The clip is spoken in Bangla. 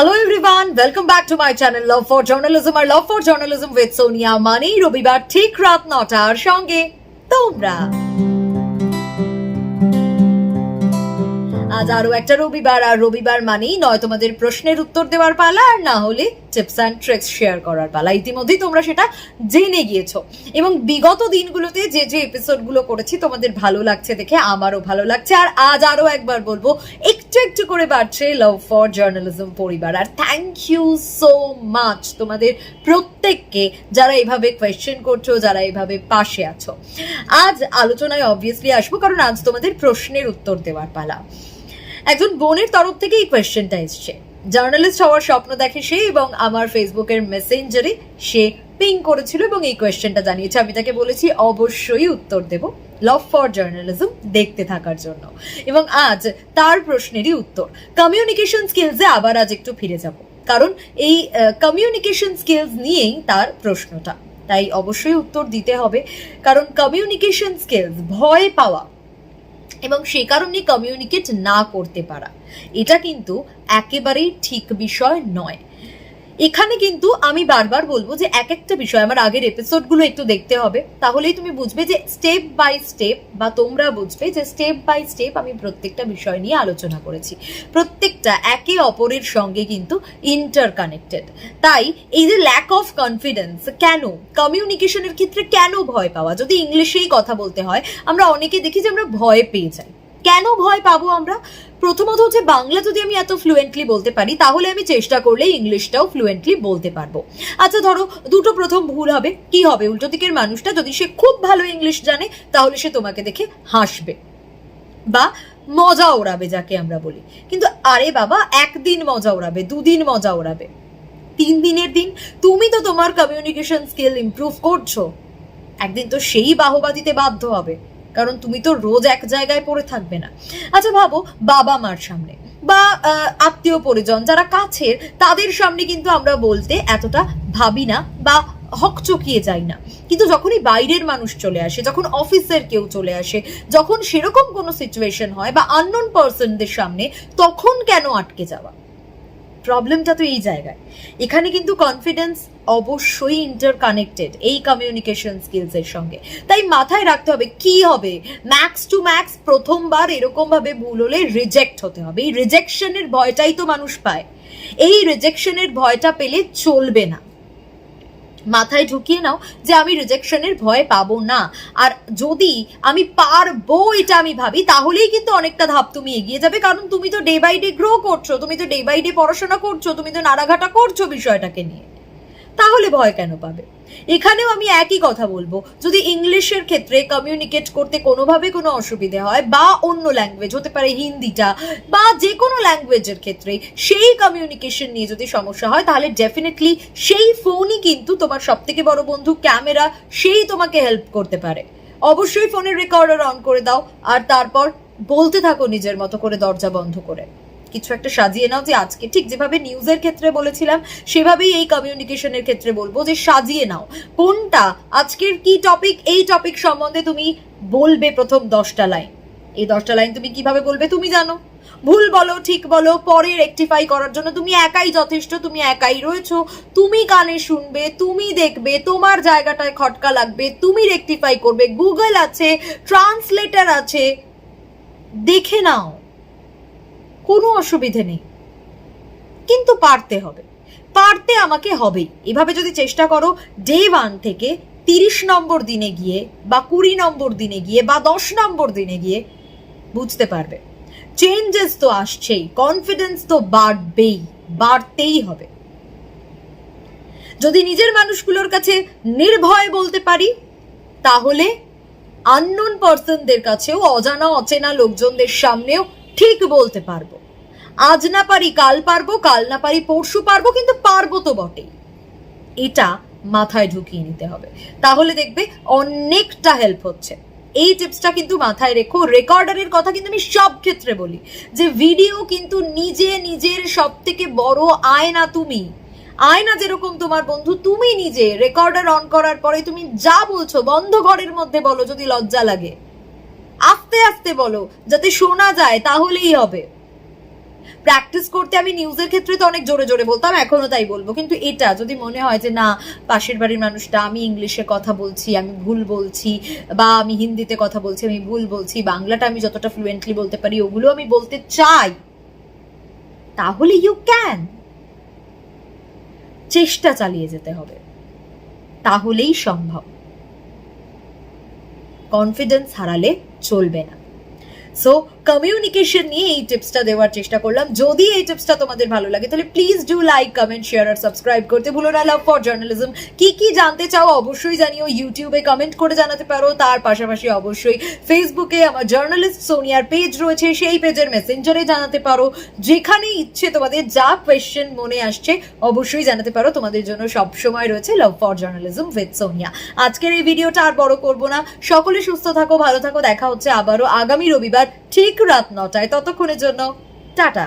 Hello everyone welcome back to my channel love for journalism R love for journalism with Sonia Mani রবিবার ঠিক রাত নটার সঙ্গে তোমরা আজ আরও একটা রবিবার, আর রবিবার মানেই নয় তোমাদের প্রশ্নের উত্তর দেওয়ার পালা, আর না হলে টিপস অ্যান্ড ট্রিক্স শেয়ার করার পালা। ইতিমধ্যেই তোমরা সেটা জেনে গিয়েছো। এবং বিগত দিনগুলোতে যে যে এপিসোডগুলো করেছি, তোমাদের ভালো লাগছে দেখে আমারও ভালো লাগছে। আর আজ আরও একবার বলব, একটু একটু করে বাড়ছে লাভ ফর জার্নালিজম পরিবার। আর থ্যাংক ইউ সো মাচ তোমাদের প্রত্যেককে যারা এইভাবে কোয়েশ্চেন করছ, যারা এইভাবে পাশে আছো। আজ আলোচনায় অবভিয়াসলি আসব, কারণ আজ তোমাদের প্রশ্নের উত্তর দেওয়ার পালা। একজন বোনের তরফ থেকে এই কোয়েশ্চেনটা এসছে। জার্নালিস্ট হওয়ার স্বপ্ন দেখে সে এবং আমার ফেসবুকের মেসেঞ্জারে সে পিং করেছিল এবং এই কোয়েশ্চেনটা জানিয়েছে। আমি তাকে বলেছি, অবশ্যই উত্তর দেব। লভ ফর জার্নালিজম দেখতে থাকার জন্য। এবং আজ তার প্রশ্নেরই উত্তর। কমিউনিকেশন স্কিলসে আবার আজ একটু ফিরে যাব। কারণ এই কমিউনিকেশন স্কিলস নিয়েই তার প্রশ্নটা। তাই অবশ্যই উত্তর দিতে হবে। কারণ কমিউনিকেশন স্কিলস ভয় পাওয়া এবং সে কারণে কমিউনিকেট না করতে পারা। এটা কিন্তু একেবারেই ঠিক বিষয় নয়। এখানে কিন্তু আমি বারবার বলব যে এক একটা বিষয়, আমার আগের এপিসোডগুলো একটু দেখতে হবে। তাহলেই তুমি বুঝবে যে স্টেপ বাই স্টেপ বা তোমরা বুঝবে যে স্টেপ বাই স্টেপ আমি প্রত্যেকটা বিষয় নিয়ে আলোচনা করেছি। প্রত্যেকটা একে অপরের সঙ্গে কিন্তু ইন্টার কানেক্টেড তাই এই যে ল্যাক অফ কনফিডেন্স কেন? কমিউনিকেশনের ক্ষেত্রে কেন ভয় পাওয়া? যদি ইংলিশেই কথা বলতে হয়, আমরা অনেকে দেখি যে আমরা ভয় পেয়ে যাই। কেন ভয় পাবো আমরা? প্রথমত হচ্ছে বাংলা যদি আমি এত ফ্লুয়েন্টলি বলতে পারি, তাহলে আমি চেষ্টা করলে ইংলিশটাও ফ্লুয়েন্টলি বলতে পারব। আচ্ছা ধরো, দুটো প্রথম ভুল হবে, কি হবে? উল্টো দিকের মানুষটা যদি সে খুব ভালো ইংলিশ জানে, তাহলে সে তোমাকে দেখে হাসবে বা মজা ওড়াবে যাকে আমরা বলি। কিন্তু আরে বাবা, একদিন মজা ওড়াবে, দুদিন মজা ওড়াবে। তিন দিনের দিন? তুমি তো তোমার কমিউনিকেশন স্কিল ইমপ্রুভ করছ। একদিন তো সেই বাহবা দিতে বাধ্য হবে। কারণ তুমি তো রোজ এক জায়গায় পড়ে থাকবে না। আচ্ছা ভাবো, বাবা মার সামনে বা আত্মীয় পরিজন যারা কাছের, তাদের সামনে কিন্তু আমরা বলতে এতটা ভাবি না বা হক চকিয়ে যাই না। কিন্তু যখনই বাইরের মানুষ চলে আসে, যখন অফিসের কেউ চলে আসে, যখন সেরকম কোনো সিচুয়েশন হয় বা আননোন পার্সনদের সামনে, তখন কেন আটকে যাওয়া? প্রবলেমটা তো এই জায়গায়। এখানে কিন্তু কনফিডেন্স অবশ্যই ইন্টার কানেক্টেড এই কমিউনিকেশন স্কিলস এর সঙ্গে। তাই মাথায় রাখতে হবে কি হবে? ম্যাক্স টু ম্যাক্স প্রথমবার এরকম ভাবে ভুল হলে রিজেক্ট হতে হবে। এই রিজেকশনের ভয়টাই তো মানুষ পায়। এই রিজেকশনের ভয়টা পেলে চলবে না। মাথায় ঢুকিয়ে নাও যে আমি রিজেকশনের ভয় পাবো না। আর যদি আমি পারব এটা আমি ভাবি, তাহলেই কিন্তু অনেকটা ধাপ তুমি এগিয়ে যাবে। কারণ তুমি তো ডে বাই ডে গ্রো করছ, তুমি তো ডে বাই ডে পড়াশোনা করছ, তুমি তো নাড়াঘাটা করছ বিষয়টাকে নিয়ে। তাহলে ভয় কেন পাবে? এখানেও আমি একই কথা বলব। যদি ইংলিশের ক্ষেত্রে কমিউনিকেট করতে কোনোভাবে কোনো অসুবিধে হয় বা অন্য ল্যাঙ্গুয়েজ হতে পারে হিন্দিটা বা যে কোনো ল্যাঙ্গুয়েজের ক্ষেত্রে সেই কমিউনিকেশন নিয়ে যদি সমস্যা হয়, তাহলে ডেফিনেটলি সেই ফোনই কিন্তু তোমার সব থেকে বড় বন্ধু ক্যামেরা সেই তোমাকে হেল্প করতে পারে। অবশ্যই ফোনের রেকর্ডার অন করে দাও আর তারপর বলতে থাকো নিজের মতো করে দরজা বন্ধ করে। কিছু একটা সাজিয়ে নাও যে আজকে ঠিক যেভাবে নিউজের ক্ষেত্রে বলেছিলাম, সেভাবেই এই কমিউনিকেশনের ক্ষেত্রে বলব যে সাজিয়ে নাও। কোনটা? আজকের কি টপিক এই টপিক সম্বন্ধে তুমি বলবে প্রথম দশটা লাইন এই দশটা লাইন তুমি কীভাবে বলবে তুমি জানো। ভুল বলো, ঠিক বলো, পরে রেকটিফাই করার জন্য তুমি একাই যথেষ্ট, তুমি একাই রয়েছো। তুমি কানে শুনবে, তুমি দেখবে, তোমার জায়গাটায় খটকা লাগবে, তুমি রেকটিফাই করবে। গুগল আছে ট্রান্সলেটার আছে। দেখে নাও। কোনো অসুবিধে নেই। কিন্তু পারতে হবে। পারতে আমাকে হবেই। এভাবে যদি চেষ্টা করো, ডে ওয়ান থেকে তিরিশ নম্বর দিনে গিয়ে বা কুড়ি নম্বর দিনে গিয়ে বা দশ নম্বর দিনে গিয়ে বুঝতে পারবে। চেঞ্জেস তো আসছেই কনফিডেন্স তো বাড়বেই, বাড়তেই হবে। যদি নিজের মানুষগুলোর কাছে নির্ভয় বলতে পারি, তাহলে আননোন পার্সনদের কাছেও অজানা, অচেনা লোকজনদের সামনেও ঠিক বলতে পারব। আজ না পারি, কাল পারব, কাল না পারি, পরশু পারব, কিন্তু পারব তো বটেই। এটা মাথায় ঢুকিয়ে নিতে হবে। তাহলে দেখবে অনেকটা হেল্প হচ্ছে। এই টিপসটা কিন্তু মাথায় রেখো। রেকর্ডারের কথা কিন্তু আমি সব ক্ষেত্রে বলি। যে ভিডিও কিন্তু নিজে নিজের সব থেকে বড় আয়না তুমি। আয়না যেরকম তোমার বন্ধু, তুমি নিজে রেকর্ডার অন করার পরে তুমি যা বলছো, বন্ধ ঘরের মধ্যে বলো যদি লজ্জা লাগে। আস্তে আস্তে বলো, যাতে শোনা যায়, তাহলেই হবে। প্র্যাকটিস করতে আমি নিউজের ক্ষেত্রে তো অনেক জোরে জোরে বলতাম, এখনও তাই বলব। কিন্তু এটা, যদি মনে হয় যে না, পাশের বাড়ির মানুষটা, আমি ইংলিশে কথা বলছি, আমি ভুল বলছি, বা আমি হিন্দিতে কথা বলছি, আমি ভুল বলছি, বাংলাটা আমি যতটা ফ্লুয়েন্টলি বলতে পারি, ওগুলো আমি বলতে চাই, তাহলে ইউ ক্যান চেষ্টা চালিয়ে যেতে হবে। তাহলেই সম্ভব। কনফিডেন্স হারালে চলবে না। সো কমিউনিকেশন নিয়ে এই টিপসটা দেওয়ার চেষ্টা করলাম। যদি এই টিপসটা তোমাদের ভালো লাগে, তাহলে please do like comment share R subscribe করতে ভুলো না। লাভ ফর জার্নালিজম কি কি জানতে চাও অবশ্যই জানিও। ইউটিউবে কমেন্ট করে জানাতে পারো। তার পাশাপাশি অবশ্যই ফেসবুকে আমার জার্নালিস্ট সোনিয়ার পেজ রয়েছে। সেই পেজের মেসেঞ্জারে জানাতে পারো। যেখানে ইচ্ছে তোমাদের যা কোয়েশ্চেন মনে আসছে, অবশ্যই জানাতে পারো। তোমাদের জন্য সব সময় রয়েছে love for journalism with Sonia. আজকের এই ভিডিওটা আর বড় করব না। সকলে সুস্থ থাকো, ভালো থাকো। দেখা হচ্ছে আবারও আগামী রবিবার। ঠিক রাত নটায় ততক্ষণের জন্য টাটা।